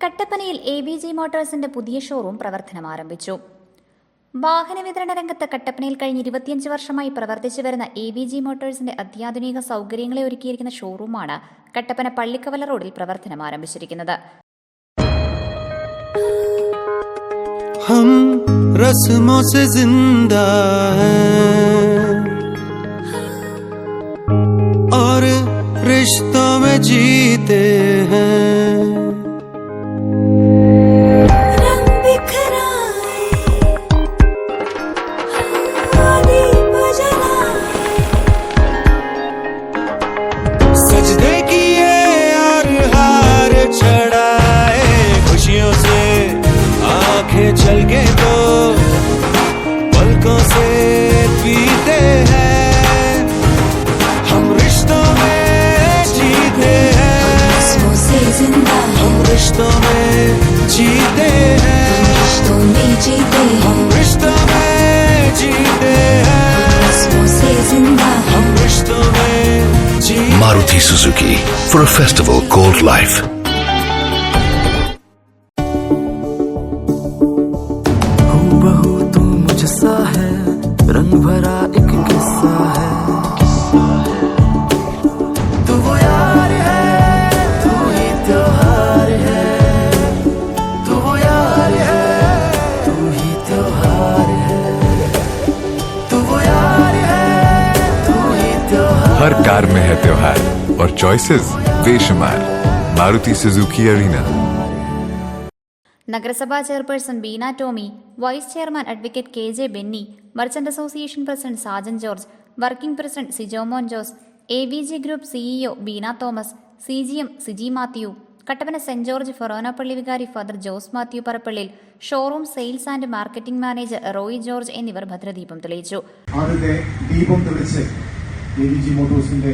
കട്ടപ്പനയിൽ A B G മോട്ടോഴ്സിന്റെ പുതിയ showroom പ്രവർത്തനം ആരംഭിച്ചു വാഹന വിതരണ രംഗത്ത് കട്ടപ്പനയിൽ കഴിഞ്ഞ ഇരുപത്തിയഞ്ച് വർഷമായി പ്രവർത്തിച്ചു വരുന്ന എ ബി ജി മോട്ടോഴ്സിന്റെ അത്യാധുനിക സൗകര്യങ്ങളെ ഒരുക്കിയിരിക്കുന്ന ഷോറൂമാണ് കട്ടപ്പന പള്ളിക്കവല റോഡിൽ പ്രവർത്തനം ആരംഭിച്ചിരിക്കുന്നത് हम रस्मों से जिंदा हैं और रिश्तों में जीते हैं Maruti Suzuki for a festival called life. हर कार में है त्योहार और ചോയ്സസ് വേഷമാർ മാരുതി സുസുക്കി അറീന നഗരസഭാ chairperson Beena Tomy vice chairman advocate K J Benny merchant association president Sajan George working president Sijomon Jose A V G group CEO Beena Thomas C G M Siji Mathew Kattappana saint George ഫൊറോനപ്പള്ളി വികാരി father Jose Mathew Parappallil showroom sales and marketing manager Roy George എന്നിവർ ഭദ്രദീപം തെളിയിച്ചു. ദീപം തെളിച്ച് മോട്ടോഴ്സിന്റെ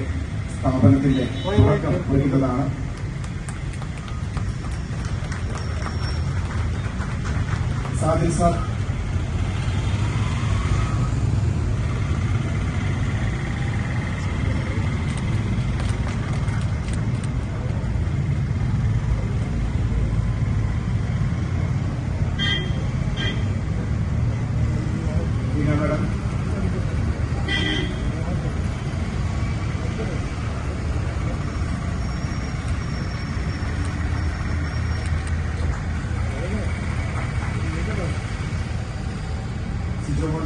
സ്ഥാപനത്തിന്റെ തുടക്കം കുറിക്കുന്നതാണ് Sadil sir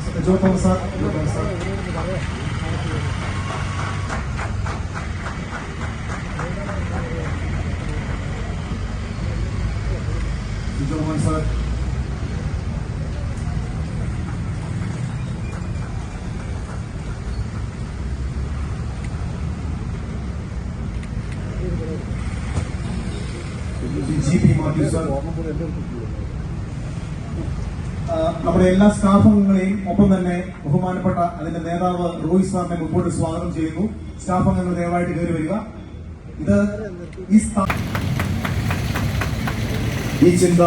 Sijo Thomas Jo Thomas sir Jo Thomas sir Sijo നമ്മുടെ എല്ലാ സ്റ്റാഫ് അംഗങ്ങളെയും ഒപ്പം തന്നെ ബഹുമാനപ്പെട്ട അതിന്റെ നേതാവ് റോയ് സാറിനെ മുമ്പോട്ട് സ്വാഗതം ചെയ്യുന്നു. സ്റ്റാഫ് അംഗങ്ങൾ ദയവായിട്ട് കയറി വരിക. ഇത് ഈ ഈ ചിന്ത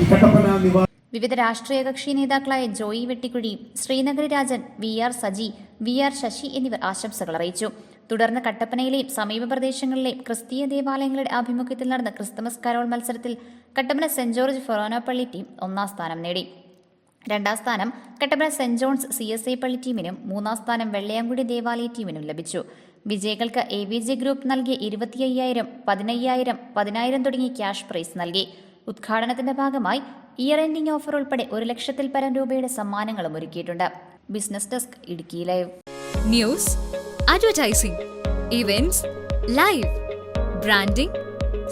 ഈ കട്ടപ്പന നിവാ വിവിധ രാഷ്ട്രീയ കക്ഷി നേതാക്കളായ Joy Vettikuzhi Sreenagari Rajan V R Saji V R Sasi എന്നിവർ ആശംസകൾ അറിയിച്ചു. തുടർന്ന് കട്ടപ്പനയിലെയും സമീപ പ്രദേശങ്ങളിലെയും ക്രിസ്തീയ ദേവാലയങ്ങളുടെ ആഭിമുഖ്യത്തിൽ നടന്ന ക്രിസ്തുമസ് കരോൾ മത്സരത്തിൽ കട്ടപ്പന സെന്റ് ജോർജ് ഫൊറോനപ്പള്ളി ടീം ഒന്നാം സ്ഥാനം നേടി. രണ്ടാം സ്ഥാനം Kattappana saint John's C S I പള്ളി ടീമിനും മൂന്നാം സ്ഥാനം വെള്ളയാങ്കുടി ദേവാലയ ടീമിനും ലഭിച്ചു. വിജയികൾക്ക് എ വി ജി ഗ്രൂപ്പ് നൽകിയ ഇരുപത്തി അയ്യായിരം പതിനയ്യായിരം പതിനായിരം തുടങ്ങിയ ക്യാഷ് പ്രൈസ് നൽകി. ഉദ്ഘാടനത്തിന്റെ ഭാഗമായി ഇയർ എൻഡിംഗ് ഓഫർ ഉൾപ്പെടെ ഒരു ലക്ഷത്തിൽ പരം രൂപയുടെ സമ്മാനങ്ങളും ഒരുക്കിയിട്ടുണ്ട്. Business desk Idukki live. News advertising events live branding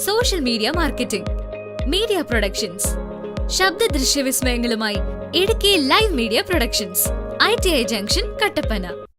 social media marketing media productions ശബ്ദ ദൃശ്യ വിസ്മയങ്ങളുമായി Idukki live media productions I T I junction Kattappana.